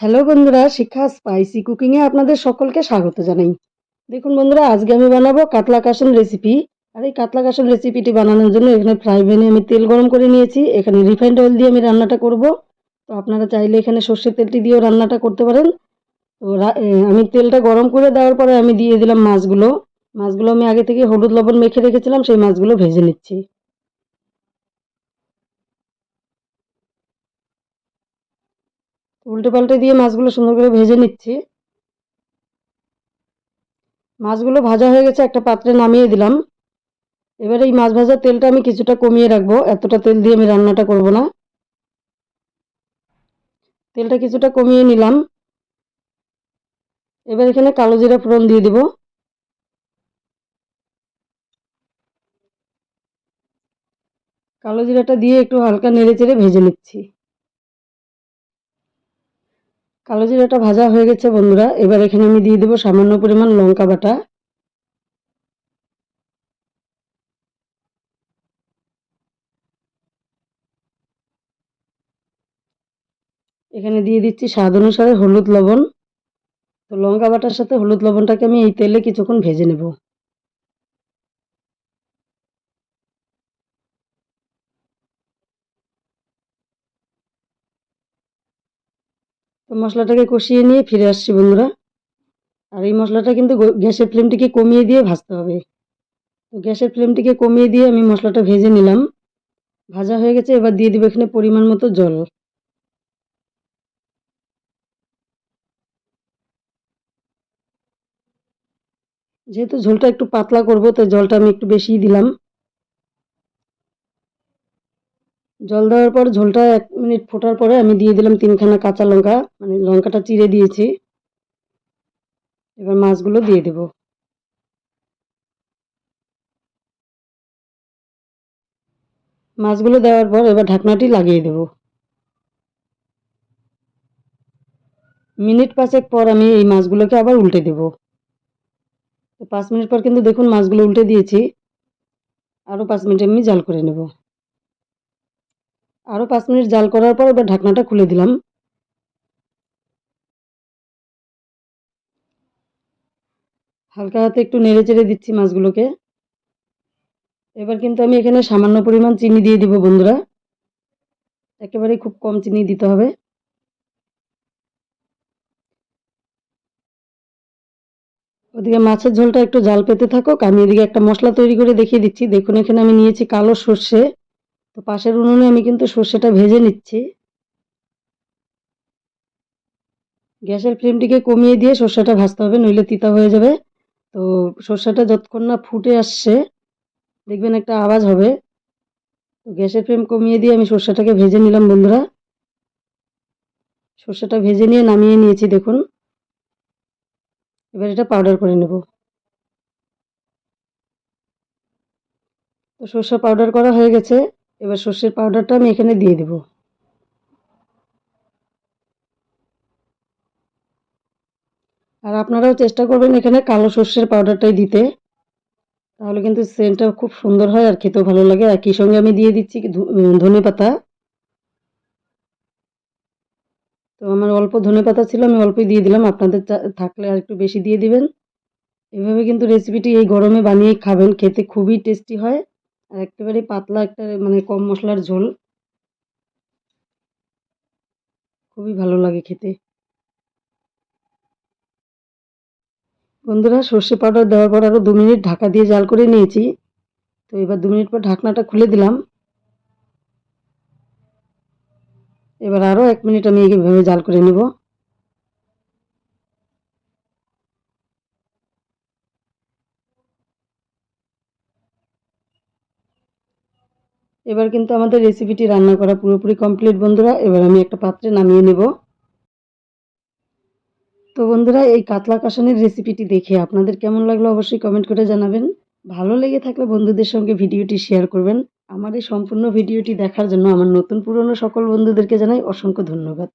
Hello বন্ধুরা, শিক্ষা spicy কুকিংয়ে আপনাদের সকলকে স্বাগত জানাই। দেখুন বন্ধুরা, আজকে আমি বানাবো কাতলা কাসন রেসিপি আর এই কাতলা কাসন রেসিপিটি বানানোর জন্য এখানে ফ্রাই প্যানে আমি তেল গরম করে নিয়েছি। এখানে রিফাইন্ড অয়েল দিয়ে আমি রান্নাটা করব। তো আপনারা চাইলে এখানে সর্ষের তেলটি দিয়েও রান্নাটা করতে পারেন। তো আমি তেলটা গরম করে দেওয়ার পরে আমি দিয়ে দিলাম মাছগুলো। মাছগুলো আমি আগে থেকে হলুদ লবণ মেখে রেখেছিলাম, সেই মাছগুলো ভেজে নিচ্ছি। উল্টে পাল্টে দিয়ে মাছগুলো সুন্দর করে ভেজে নিচ্ছি। মাছগুলো ভাজা হয়ে গেছে, একটা পাত্রে নামিয়ে দিলাম। এবারে এই মাছ ভাজার তেলটা আমি কিছুটা কমিয়ে রাখব, এতটা তেল দিয়ে আমি রান্নাটা করব না। তেলটা কিছুটা কমিয়ে নিলাম। এবার এখানে কালো জিরা ফোড়ন দিয়ে দিব। কালো জিরাটা দিয়ে একটু হালকা নেড়ে চেড়ে ভেজে নিচ্ছি। কালো জিরাটা ভাজা হয়ে গেছে, বন্ধুরা। এবার এখানে আমি দিয়ে দেবো সামান্য পরিমাণ লঙ্কা বাটা। এখানে দিয়ে দিচ্ছি স্বাদ অনুসারে হলুদ লবণ। তো লঙ্কা বাটার সাথে হলুদ লবণটাকে আমি এই তেলে কিছুক্ষণ ভেজে নেব। তো মশলাটাকে কষিয়ে নিয়ে ফিরে আসছি বন্ধুরা। আর এই মশলাটা কিন্তু গ্যাসের ফ্লেমটিকে কমিয়ে দিয়ে ভাজতে হবে। তো গ্যাসের ফ্লেমটিকে কমিয়ে দিয়ে আমি মশলাটা ভেজে নিলাম। ভাজা হয়ে গেছে, এবার দিয়ে দিব এখানে পরিমাণ মতো জল। যেহেতু ঝোলটা একটু পাতলা করব তো জলটা আমি একটু বেশিই দিলাম। জল দেওয়ার পর ঝোলটা এক মিনিট ফোটার পরে আমি দিয়ে দিলাম তিনখানা কাঁচা লঙ্কা মানে লঙ্কাটা চিড়ে দিয়েছি। এবার মাছগুলো দিয়ে দেব। মাছগুলো দেওয়ার পর এবার ঢাকনাটি লাগিয়ে দেব। মিনিট পাঁচেক পর আমি এই মাছগুলোকে আবার উল্টে দেব। পাঁচ মিনিট পর কিন্তু দেখুন মাছগুলো উল্টে দিয়েছি। আরও পাঁচ মিনিট আমি জাল করে নেব। আরও পাঁচ মিনিট জাল করার পর এবার ঢাকনাটা খুলে দিলাম। হালকা হাতে একটু নেড়ে চেড়ে দিচ্ছি মাছগুলোকে। এবার কিন্তু আমি এখানে সামান্য পরিমাণ চিনি দিয়ে দিব বন্ধুরা। একেবারে খুব কম চিনি দিতে হবে। ওদিকে মাছের ঝোলটা একটু জাল পেতে থাকুক, আমি এদিকে একটা মশলা তৈরি করে দেখিয়ে দিচ্ছি। দেখুন, এখানে আমি নিয়েছি কালো সর্ষে। তো পাশের উনুনে আমি কিন্তু সর্ষেটা ভেজে নিচ্ছি। গ্যাসের ফ্লেমটিকে কমিয়ে দিয়ে সর্ষেটা ভাজতে হবে, নইলে তিতা হয়ে যাবে। তো সর্ষেটা যতক্ষণ না ফুটে আসছে, দেখবেন একটা আওয়াজ হবে। তো গ্যাসের ফ্লেম কমিয়ে দিয়ে আমি সর্ষেটাকে ভেজে নিলাম বন্ধুরা। সর্ষেটা ভেজে নিয়ে নামিয়ে নিয়েছি, দেখুন। এবার এটা পাউডার করে নেব। তো সর্ষে পাউডার করা হয়ে গেছে। এবার সর্ষের পাউডারটা আমি এখানে দিয়ে দেব। আর আপনারাও চেষ্টা করবেন এখানে কালো সর্ষের পাউডারটাই দিতে। তাহলে কিন্তু সেন্টটা খুব সুন্দর হয় আর খেতেও ভালো লাগে। একই সঙ্গে আমি দিয়ে দিচ্ছি ধনে পাতা। তো আমার অল্প ধনে পাতা ছিল, আমি অল্পই দিয়ে দিলাম। আপনাদের থাকলে আর একটু বেশি দিয়ে দিবেন। এভাবে কিন্তু রেসিপিটি এই গরমে বানিয়ে খাবেন। খেতে খুবই টেস্টি হয়। আর একেবারে পাতলা একটা মানে কম মশলার ঝোল। খুবই ভালো লাগে খেতে। বন্ধুরা, সর্ষে পাউডার দেওয়ার পর আরও দু মিনিট ঢাকা দিয়ে জাল করে নিয়েছি। তো এবার দু মিনিট পর ঢাকনাটা খুলে দিলাম। এবার আরও এক মিনিট আমি এইভাবে জাল করে নেব। এবার কিন্তু আমাদের রেসিপিটি রান্না করা পুরোপুরি কমপ্লিট বন্ধুরা। এবার আমি একটা পাত্রে নামিয়ে নেব। তো বন্ধুরা, এই কাতলা কাশানের রেসিপিটি দেখে আপনাদের কেমন লাগল অবশ্যই কমেন্ট করে জানাবেন। ভালো লেগে থাকলে বন্ধুদের সঙ্গে ভিডিওটি শেয়ার করবেন। আমার এই সম্পূর্ণ ভিডিওটি দেখার জন্য আমার নতুন পুরনো সকল বন্ধুদেরকে জানাই অসংখ্য ধন্যবাদ।